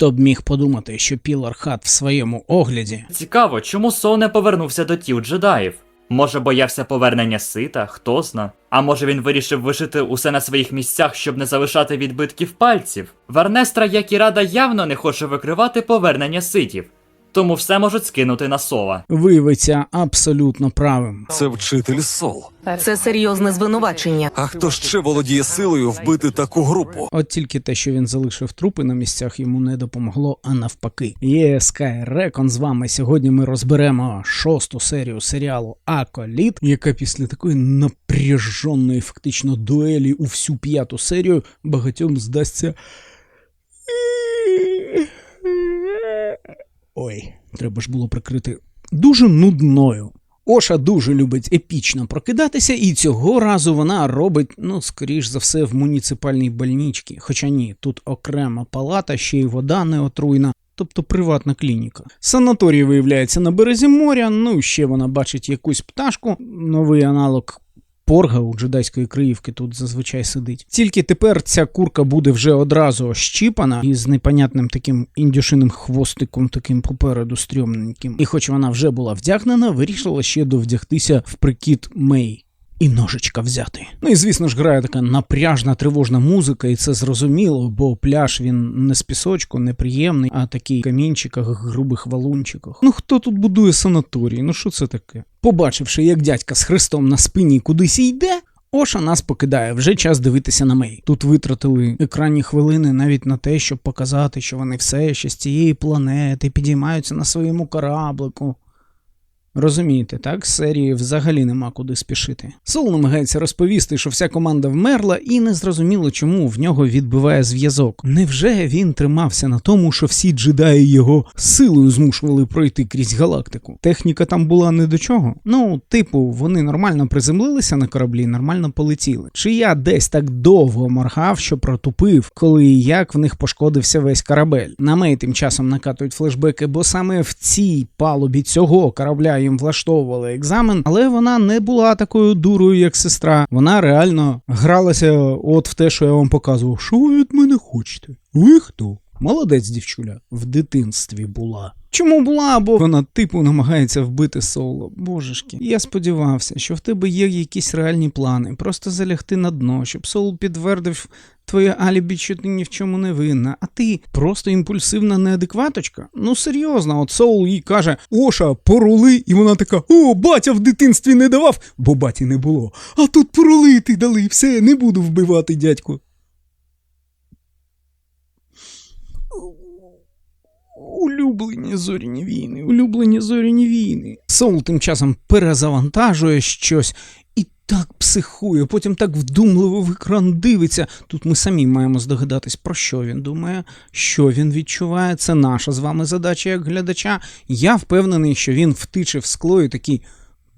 Хто б міг подумати, що Пілар Хат в своєму огляді Цікаво, чому Со не повернувся до тіл джедаїв? Може, боявся повернення сита, хто зна. А може він вирішив вишити усе на своїх місцях, щоб не залишати відбитків пальців? Варнестра, як і рада, явно не хоче викривати повернення ситів, тому все можуть скинути на Сола. виявиться абсолютно правим. Це вчитель Сол. Це серйозне звинувачення. А хто ще володіє силою вбити таку групу? От тільки те, що він залишив трупи на місцях, йому не допомогло, а навпаки. Є Sky Рекон з вами. Сьогодні ми розберемо шосту серію серіалу Аколіт, яка після такої напряженої фактично дуелі у всю п'яту серію багатьом здасться. Ой, треба ж було прикрити дуже нудною. Оша дуже любить епічно прокидатися, і цього разу вона робить, ну, скоріш за все, в муніципальній больничці. Хоча ні, тут окрема палата, ще й вода не отруйна. Тобто приватна клініка. Санаторій виявляється на березі моря. Ну ще вона бачить якусь пташку. Новий аналог порга у джедайської криївки тут зазвичай сидить. Тільки тепер ця курка буде вже одразу ощіпана і з непонятним таким індюшиним хвостиком, таким попереду стрьомненьким. І хоч вона вже була вдягнена, вирішила ще довдягтися в прикид Мей. І ножичка взяти. Ну і звісно ж грає така напряжна тривожна музика, і це зрозуміло, бо пляж він не з пісочку, неприємний, а такий камінчиках, грубих валунчиках. Ну хто тут будує санаторій? Ну що це таке? Побачивши, як дядька з хрестом на спині кудись йде. Оша нас покидає, вже час дивитися на Мей. Тут витратили екранні хвилини навіть на те, щоб показати, що вони все ще з цієї планети підіймаються на своєму кораблику. Розумієте, так, серії взагалі нема куди спішити. Сол намагається розповісти, що вся команда вмерла, і не зрозуміло, чому в нього відбиває зв'язок. Невже він тримався на тому, що всі джедаї його силою змушували пройти крізь галактику? Техніка там була не до чого. Ну, типу, вони нормально приземлилися на кораблі, нормально полетіли. Чи я десь так довго моргав, що протупив, коли і як в них пошкодився весь корабель? На Мей тим часом накатують флешбеки, бо саме в цій палубі цього корабля їм влаштовували екзамен, але вона не була такою дурою, як сестра. Вона реально гралася от в те, що я вам показував. Що ви від мене хочете? Ви хто? Молодець, дівчуля, в дитинстві була. Чому була? Бо вона типу намагається вбити соло. Божешки, я сподівався, що в тебе є якісь реальні плани, просто залягти на дно, щоб Сол підтвердив твоє алібі, що ти ні в чому не винна, а ти просто імпульсивна неадекваточка. Ну серйозно, от Соул їй каже: Оша, порули, і вона така: О, батя в дитинстві не давав, бо баті не було. А тут порулити дали, все, не буду вбивати дядьку. Улюблені зоряні війни, улюблені зоряні війни. Соул тим часом перезавантажує щось так психує, потім так вдумливо в екран дивиться. Тут ми самі маємо здогадатись, про що він думає, що він відчуває. Це наша з вами задача як глядача. Я впевнений, що він втиче в скло і такий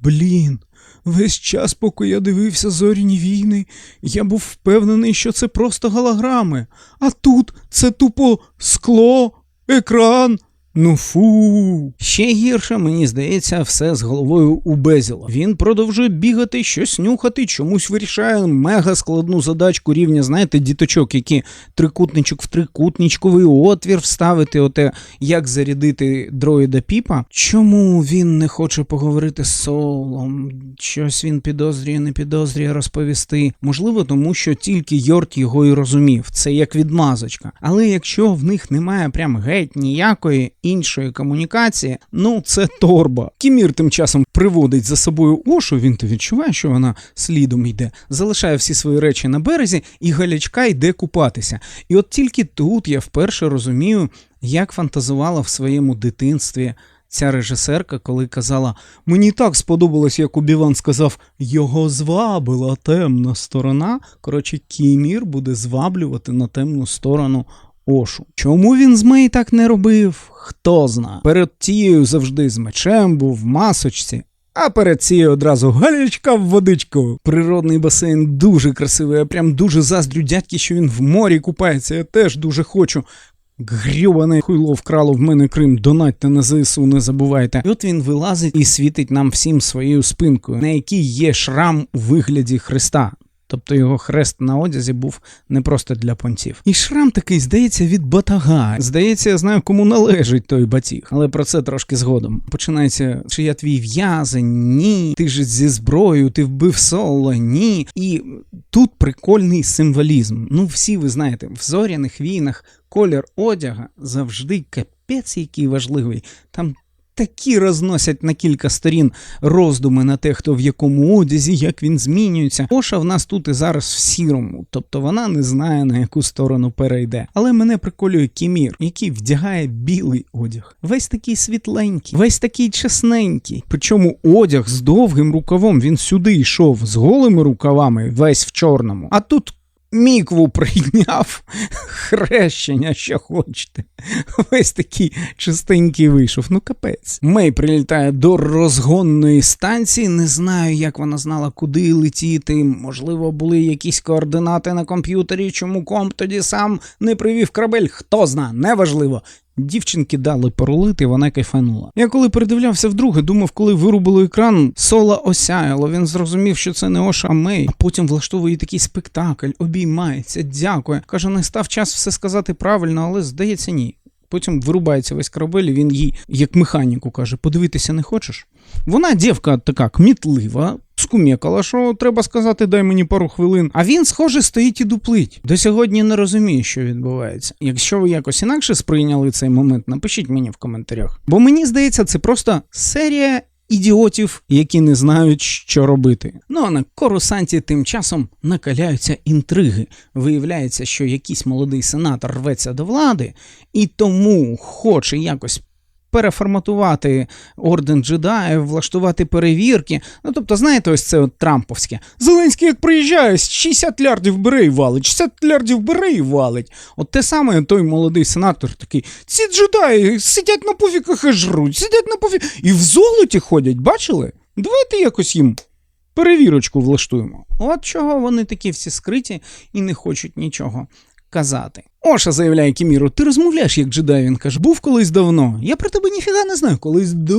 блін. Весь час, поки я дивився зоряні війни, я був впевнений, що це просто голограми. А тут це тупо скло, екран. Ну фу. Ще гірше, мені здається, все з головою у Безіла. Він продовжує бігати, щось нюхати, чомусь вирішає мега складну задачку рівня, знаєте, діточок, які трикутничок в трикутничковий отвір вставити, оте як зарядити дроїда піпа. Чому він не хоче поговорити з Солом? Щось він підозрює, не підозрює розповісти. Можливо, тому що тільки Йорт його і розумів. Це як відмазочка. Але якщо в них немає прям геть ніякої іншої комунікації, ну це торба. Кімір тим часом приводить за собою Ошу, він то відчуває, що вона слідом йде, залишає всі свої речі на березі, і галячка йде купатися. І от тільки тут я вперше розумію, як фантазувала в своєму дитинстві. Ця режисерка, коли казала, мені так сподобалось, як Убіван сказав, його звабила темна сторона. Коротше, Кімір буде зваблювати на темну сторону Ошу. Чому він з Мей так не робив? Хто зна. Перед тією завжди з мечем був в масочці. А перед цією одразу галячка в водичку. Природний басейн дуже красивий. Я прям дуже заздрю дядьки, що він в морі купається. Я теж дуже хочу. Грюбане хуйло вкрало в мене Крим, донатьте на ЗСУ, не забувайте. І от він вилазить і світить нам всім своєю спинкою, на якій є шрам у вигляді Христа. Тобто його хрест на одязі був не просто для понтів. І шрам такий, здається, від батага. Здається, я знаю, кому належить той батіг. Але про це трошки згодом. Починається, чи я твій в'язень? Ні. Ти ж зі зброєю, ти вбив соло, ні. І тут прикольний символізм. Ну, всі ви знаєте, в зоряних війнах колір одяга завжди капець, який важливий. Там такі розносять на кілька сторін роздуми на те, хто в якому одязі, як він змінюється. Оша в нас тут і зараз в сірому, тобто вона не знає на яку сторону перейде. Але мене приколює Кімір, який вдягає білий одяг. Весь такий світленький, весь такий чесненький. Причому одяг з довгим рукавом він сюди йшов з голими рукавами, весь в чорному. А тут. Мікву прийняв хрещення, що хочете. Весь такий чистенький вийшов. Ну капець. Мей прилітає до розгонної станції. Не знаю, як вона знала, куди летіти. Можливо, були якісь координати на комп'ютері. Чому комп тоді сам не привів корабель? Хто зна, неважливо. Дівчинки дали поролити, вона кайфанула. Я коли передивлявся вдруге, думав, коли вирубили екран, соло осяяло. Він зрозумів, що це не Оша, Мей. А потім влаштовує такий спектакль, обіймається, дякує. Каже, не став час все сказати правильно, але здається, ні. Потім вирубається весь корабель, і він їй, як механіку, каже: подивитися не хочеш? Вона дівка така кмітлива, скумекала, що треба сказати, дай мені пару хвилин. А він, схоже, стоїть і дуплить. До сьогодні не розуміє, що відбувається. Якщо ви якось інакше сприйняли цей момент, напишіть мені в коментарях. Бо мені здається, це просто серія. Ідіотів, які не знають, що робити. Ну а на корусанті тим часом накаляються інтриги. Виявляється, що якийсь молодий сенатор рветься до влади і тому хоче якось переформатувати орден джедаїв, влаштувати перевірки. Ну тобто, знаєте, ось це от Трамповське. Зеленський як приїжджає, 60 лярдів бере і валить, 60 лярдів бере і валить. От те саме той молодий сенатор такий: ці джедаї сидять на пуфіках і жруть, сидять на пуфіках і в золоті ходять, бачили? Давайте якось їм. Перевірочку влаштуємо. От чого вони такі всі скриті і не хочуть нічого казати. Оша заявляє Кіміру, ти розмовляєш як джедай, він каже, був колись давно. Я про тебе ніфіга не знаю, колись дуже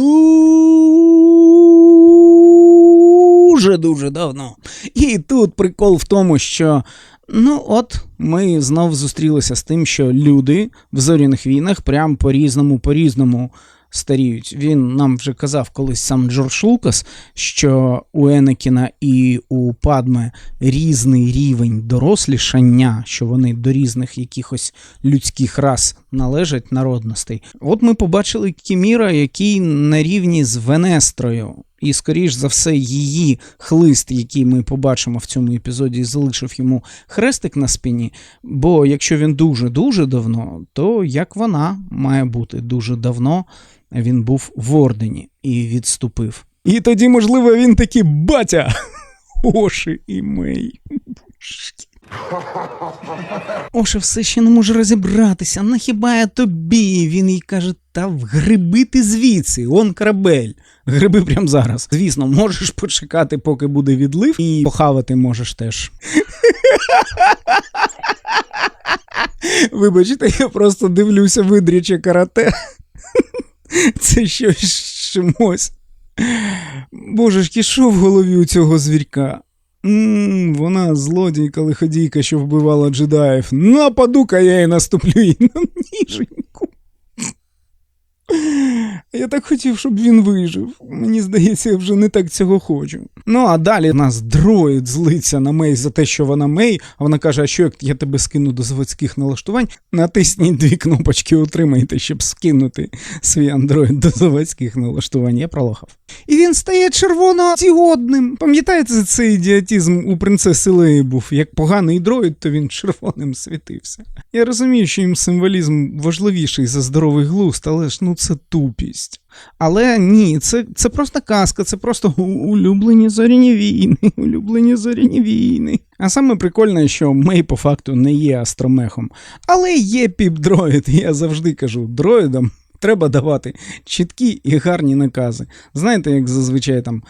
дуже давно. І тут прикол в тому, що. Ну, от ми знов зустрілися з тим, що люди в зоряних війнах прям по-різному, по-різному старіють. Він нам вже казав колись сам Джордж Лукас, що у Енекіна і у Падме різний рівень дорослішання, що вони до різних якихось людських рас належать народностей. От ми побачили Кіміра, який на рівні з Венестрою. І, скоріш за все, її хлист, який ми побачимо в цьому епізоді, залишив йому хрестик на спині. Бо якщо він дуже-дуже давно, то як вона має бути дуже давно, він був в ордені і відступив. І тоді, можливо, він такий батя. Оші і Мей. Оша все ще не може розібратися. На хіба я тобі? Він їй каже: та вгриби ти звідси, он корабель. Гриби прямо зараз. Звісно, можеш почекати, поки буде відлив, і похавати можеш теж. Вибачте, я просто дивлюся видріче карате. Це щось з чимось. Божечки, що в голові у цього звірка? Ммм, вона злодійка лиходійка, що вбивала джедаїв. Нападу-ка я і наступлю їй на ніженьку. Я так хотів, щоб він вижив. Мені здається, я вже не так цього хочу. Ну а далі нас дроїд злиться на Мей за те, що вона Мей, а вона каже: а що як я тебе скину до заводських налаштувань? Натисніть дві кнопочки, утримайте, щоб скинути свій андроїд до заводських налаштувань. Я пролохав. І він стає червоно-зігодним. Пам'ятаєте, цей ідіотізм у принцеси Леї був? Як поганий дроїд, то він червоним світився. Я розумію, що їм символізм важливіший за здоровий глузд, але ж ну це тупість. Але ні, це, це просто казка, це просто улюблені зоряні війни, улюблені зоряні війни. А саме прикольне, що Мей по факту не є астромехом, але є піп-дроїд. Я завжди кажу, дроїдам треба давати чіткі і гарні накази. Знаєте, як зазвичай там.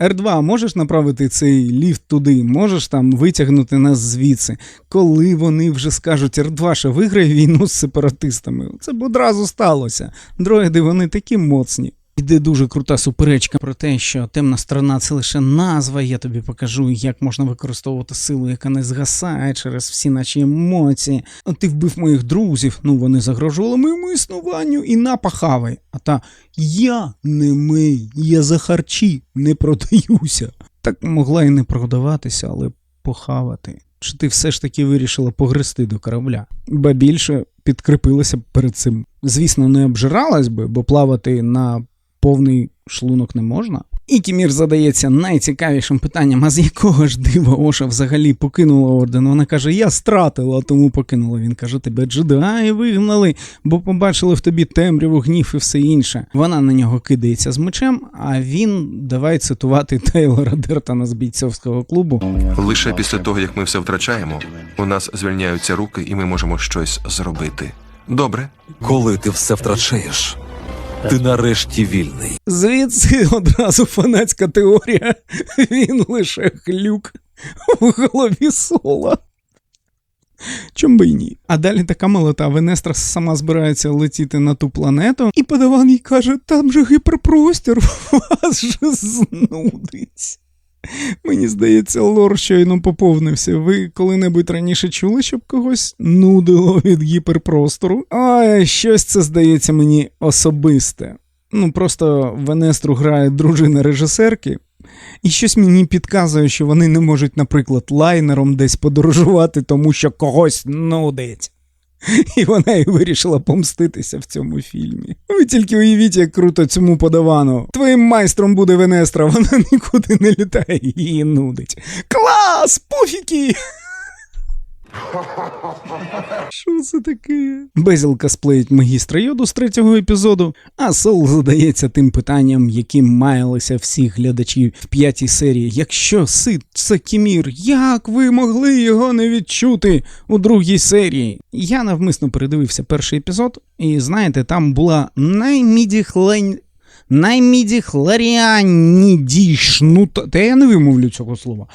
R2, можеш направити цей ліфт туди, можеш там витягнути нас звідси. Коли вони вже скажуть Р2 ще виграє війну з сепаратистами, це б одразу сталося. Дроїди вони такі моцні. Іде дуже крута суперечка про те, що темна сторона це лише назва. Я тобі покажу, як можна використовувати силу, яка не згасає через всі наші емоції. Ти вбив моїх друзів. Ну вони загрожували моєму існуванню і напахавай. А та я не ми, я за харчі не продаюся. Так могла і не продаватися, але похавати. Чи ти все ж таки вирішила погрести до корабля? Ба більше підкріпилася перед цим. Звісно, не обжиралась би, бо плавати на повний шлунок не можна. І Кімір задається найцікавішим питанням: а з якого ж дива Оша взагалі покинула орден? Вона каже: Я стратила, тому покинула. Він каже: тебе джедаї вигнали, бо побачили в тобі темряву, гнів і все інше. Вона на нього кидається з мечем, а він давай цитувати Тейлора Дертона з бійцовського клубу. Лише після того, як ми все втрачаємо, у нас звільняються руки, і ми можемо щось зробити. Добре, Коли ти все втрачаєш, ти нарешті вільний. Звідси одразу фанатська теорія. Він лише глюк в голові сола. Чом би й ні? А далі така малота. Венестра сама збирається летіти на ту планету, і подаван їй каже: там же гіперпростір, вас же знудить. Мені здається, лор щойно поповнився. Ви коли-небудь раніше чули, щоб когось нудило від гіперпростору? Ой, щось це здається мені особисте. Ну, просто Венестру грає дружина режисерки, і щось мені підказує, що вони не можуть, наприклад, лайнером десь подорожувати, тому що когось нудить. І вона і вирішила помститися в цьому фільмі. Ви тільки уявіть, як круто цьому подавано. Твоїм майстром буде Венестра, вона нікуди не літає, її нудить. Клас! Пуфіки! Що це таке? Безіл косплеїть магістра йоду з третього епізоду, а Сол задається тим питанням, яким маялися всі глядачі в п'ятій серії. Якщо Сид це Кімір, як ви могли його не відчути у другій серії? Я навмисно передивився перший епізод, і знаєте, там була наймідіхлень. Наймідіхларіанідішнута. Та я не вимовлю цього слова.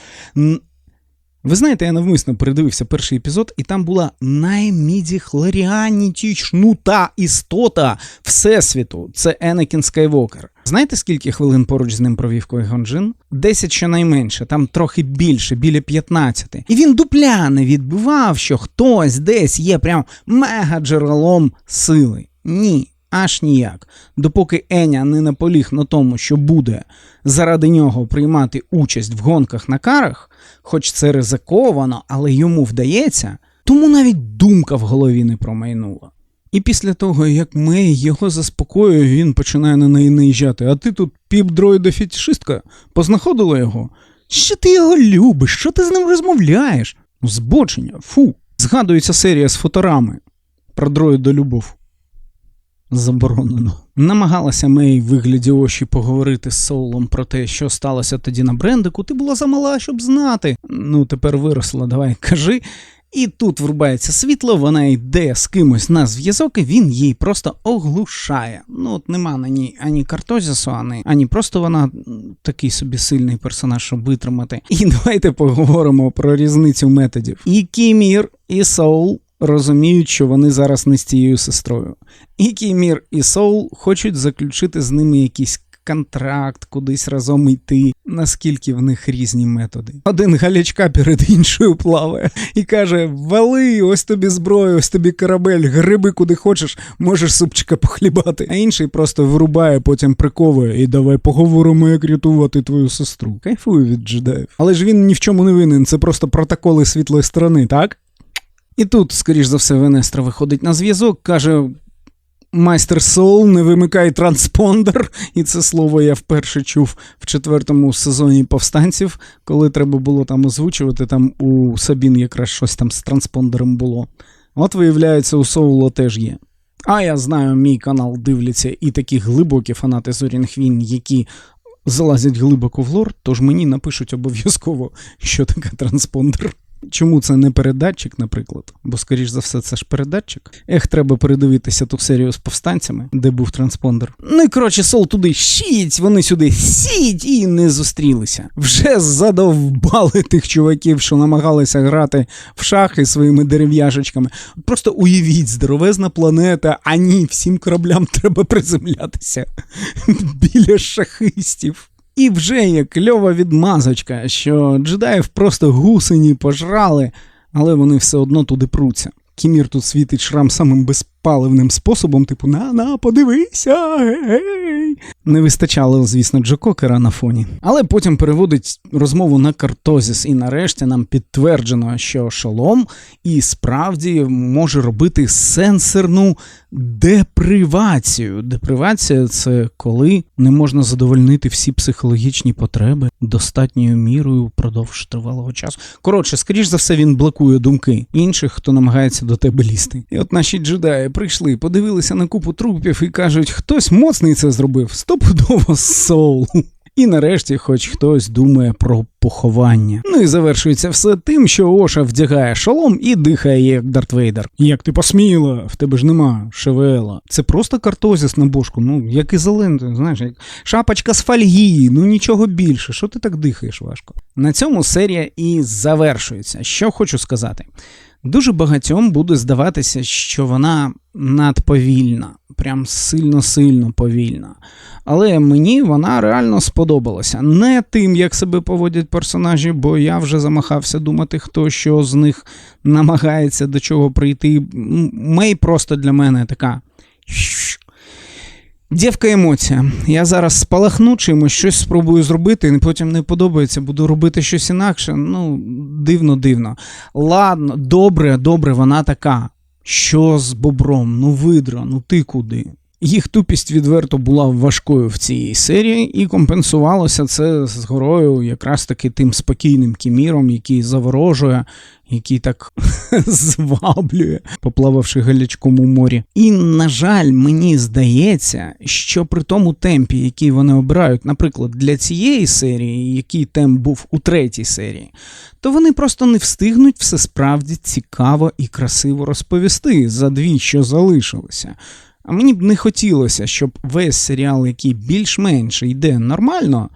Ви знаєте, я навмисно передивився перший епізод, і там була наймідіхлоріанітічнута істота Всесвіту. Це Енекін Скайвокер. Знаєте, скільки хвилин поруч з ним провів Койгон Джин? 10 щонайменше, там трохи більше, біля 15. І він дупля не відбивав, що хтось десь є прям мега-джерелом сили. Ні. Аж ніяк. Допоки Еня не наполіг на тому, що буде заради нього приймати участь в гонках на карах, хоч це ризиковано, але йому вдається, тому навіть думка в голові не промайнула. І після того, як Мей його заспокоює, він починає на неї наїжджати. А ти тут піп-дроїда фетишистка познаходила його? Що ти його любиш? Що ти з ним розмовляєш? Збочення, фу. Згадується серія з фоторами про дроїда любов. Заборонено. Намагалася Мей вигляді Оші поговорити з Соулом про те, що сталося тоді на брендику. Ти була замала, щоб знати. Ну, тепер виросла, давай кажи. І тут врубається світло, вона йде з кимось на зв'язок, і він їй просто оглушає. Ну, от нема на ній ані картозісу, ані, ані просто вона такий собі сильний персонаж, щоб витримати. І давайте поговоримо про різницю методів. І Кімір, і Соул розуміють, що вони зараз не з тією сестрою. І Кімір, і Соул хочуть заключити з ними якийсь контракт, кудись разом йти. Наскільки в них різні методи. Один галячка перед іншою плаває і каже: Вали, ось тобі зброя, ось тобі корабель, гриби куди хочеш, можеш супчика похлібати. А інший просто вирубає, потім приковує і давай поговоримо, як рятувати твою сестру. Кайфую від джедаїв. Але ж він ні в чому не винен, це просто протоколи світлої сторони, так? І тут, скоріш за все, Венестра виходить на зв'язок, каже: Майстер Соул, не вимикай транспондер. І це слово я вперше чув в четвертому сезоні повстанців, коли треба було там озвучувати. Там у Сабін якраз щось там з транспондером було. От, виявляється, у Соула теж є. А я знаю, мій канал дивляться і такі глибокі фанати Зорін Хвін, які залазять глибоко в лор, тож мені напишуть обов'язково, що таке транспондер. Чому це не передатчик, наприклад? Бо, скоріш за все, це ж передатчик. Ех, треба передивитися ту серію з повстанцями, де був транспондер. Ну і коротше, сол туди щіть, вони сюди сіть і не зустрілися. Вже задовбали тих чуваків, що намагалися грати в шахи своїми дерев'яшечками. Просто уявіть, здоровезна планета, а ні, всім кораблям треба приземлятися біля шахистів. І вже є кльова відмазочка, що джедаїв просто гусені пожрали, але вони все одно туди пруться. Кімір тут світить шрам самим безпаливним способом, типу на на, подивися. Гей. Не вистачало, звісно, Джо Кокера на фоні. Але потім переводить розмову на картозіс, і нарешті нам підтверджено, що шолом і справді може робити сенсорну депривацію. Депривація це коли не можна задовольнити всі психологічні потреби достатньою мірою впродовж тривалого часу. Коротше, скоріш за все, він блокує думки інших, хто намагається до тебе лізти. І от наші джедаї прийшли, подивилися на купу трупів і кажуть, хтось моцний це зробив, стопудово соул. І нарешті, хоч хтось думає про поховання. Ну і завершується все тим, що Оша вдягає шолом і дихає як Дарт Вейдер. Як ти посміла, в тебе ж нема шевела. Це просто картозіс на бошку, ну як ізолент, знаєш, як шапочка з фольги, ну нічого більше. Що ти так дихаєш важко? На цьому серія і завершується. Що хочу сказати. Дуже багатьом буде здаватися, що вона надповільна, прям сильно-сильно повільна. Але мені вона реально сподобалася. Не тим, як себе поводять персонажі, бо я вже замахався думати, хто що з них намагається до чого прийти. Мей просто для мене така. Дівка емоція. Я зараз спалахну чимось, щось спробую зробити, і потім не подобається, буду робити щось інакше. Ну, дивно, дивно. Ладно, добре, добре, вона така. Що з бобром? Ну, видра, ну ти куди? Їх тупість відверто була важкою в цій серії, і компенсувалося це з горою якраз таки тим спокійним кіміром, який заворожує, який так зваблює, поплававши галячком у морі. І, на жаль, мені здається, що при тому темпі, який вони обирають, наприклад, для цієї серії, який темп був у третій серії, то вони просто не встигнуть все справді цікаво і красиво розповісти за дві, що залишилися. А мені б не хотілося, щоб весь серіал, який більш-менш йде нормально,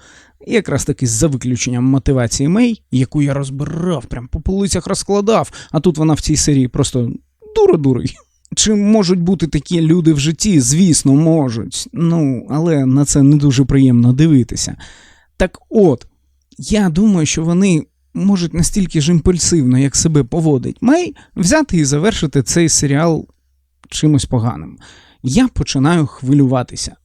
якраз таки за виключенням мотивації Мей, яку я розбирав, прям по полицях розкладав, а тут вона в цій серії просто дура-дурий. Чи можуть бути такі люди в житті? Звісно, можуть. Ну, але на це не дуже приємно дивитися. Так от, я думаю, що вони можуть настільки ж імпульсивно, як себе поводить Мей, взяти і завершити цей серіал чимось поганим. Я починаю хвилюватися.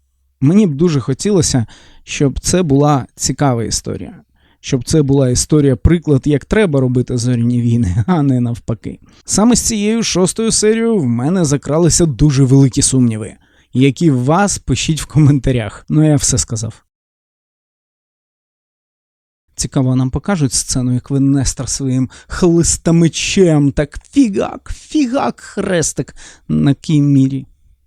Мені б дуже хотілося, щоб це була цікава історія. Щоб це була історія, приклад, як треба робити зоряні війни, а не навпаки. Саме з цією шостою серією в мене закралися дуже великі сумніви. Які вас пишіть в коментарях. Ну я все сказав. Цікаво, нам покажуть сцену, як ви Нестор своїм хлистомечем, так фігак, фігак, хрестик на кімірі.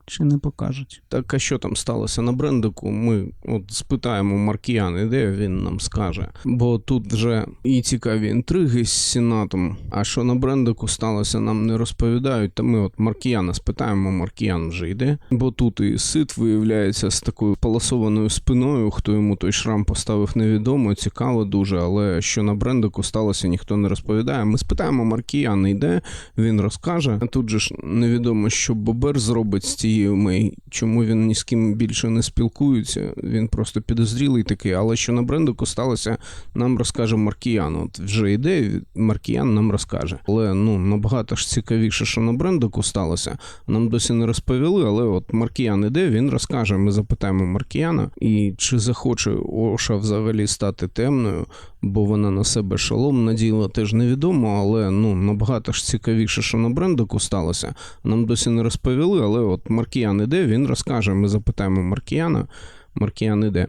Чи не покажуть? Так, а що там сталося на брендику? Ми от спитаємо Маркіяни, де він нам скаже. Бо тут вже і цікаві інтриги з Сенатом. А що на брендику сталося, нам не розповідають. Та ми от Маркіяна спитаємо, Маркіян вже йде. Бо тут і сит виявляється з такою полосованою спиною. Хто йому той шрам поставив, невідомо. Цікаво дуже, але що на брендику сталося, ніхто не розповідає. Ми спитаємо Маркіяна йде, він розкаже. А тут же ж невідомо, що Бобер зробить з цією Мей. Чому він ні з ким більше не спілкується? Він просто підозрілий такий. Але що на брендику сталося, нам розкаже Маркіян. От вже йде, Маркіян нам розкаже. Але ну набагато ж цікавіше, що на брендику сталося. Нам досі не розповіли, але от Маркіян іде, він розкаже. Ми запитаємо Маркіяна, і чи захоче Оша взагалі стати темною, бо вона на себе шолом наділа, теж невідомо, але ну набагато ж цікавіше, що на брендику сталося. Нам досі не розповіли, але от Маркіян іде, він розкаже. Ми запитаємо Маркіяна. Маркіян іде.